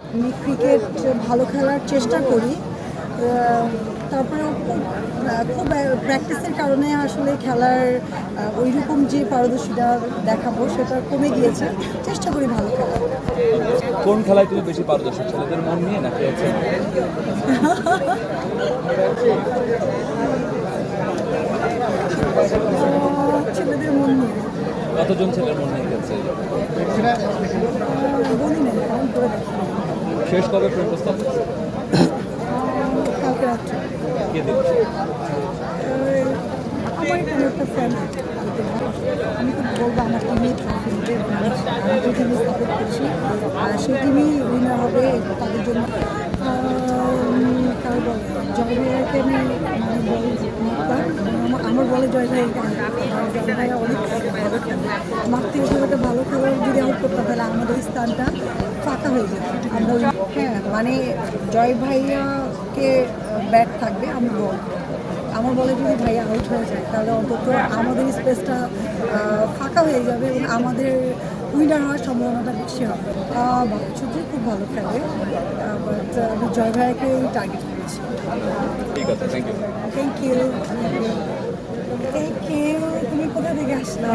আমি ক্রিকেট ভালো খেলার চেষ্টা করি। তারপরেও খুব খুব প্র্যাকটিসের কারণে আসলে খেলার ওই রকম যে পারদর্শিতা দেখাবো সেটা কমে গিয়েছে। চেষ্টা করি ভালো খেলার। কোন খেলায় তুমি বেশি পারদর্শী? ছেলেদের মন নিয়ে নাকি হচ্ছে? আহ, ছেলেদের মন নিয়ে। কতজন ছেলের মন নিয়ে গেছে শেষ কবে প্রেম প্রস্তাব আমার আমি তো বলব আমার যে টিমে সাপোর্ট করছি। আর সেই টিমই উইনার হবে তাদের জন্য। কারও বলে। জয় ভাইয়াকে আমি মানে বল আমার- আমার বলে জয় ভাই জয় ভাইয়া অনেক ভালো খেলে। হিসেবে ভালো খেলোয়াড় যদি আউট করতাম তাহলে আমাদের স্থানটা আমরা হ্যাঁ মানে জয় ভাইয়াকে ব্যাট থাকবে। আমি বল আমার বলে যদি ভাইয়া আউট হয়ে যায় তাহলে অন্তত আমাদের স্পেসটা ফাঁকা হয়ে যাবে এবং আমাদের উইনার হওয়ার সম্ভাবনাটা বেশি হবে। বাচ্চুজি খুব ভালো খেলে বাট আমি জয় ভাইয়াকে টার্গেট করেছি। থ্যাংক ইউ থ্যাংক ইউ তুমি কোথা থেকে আসলাম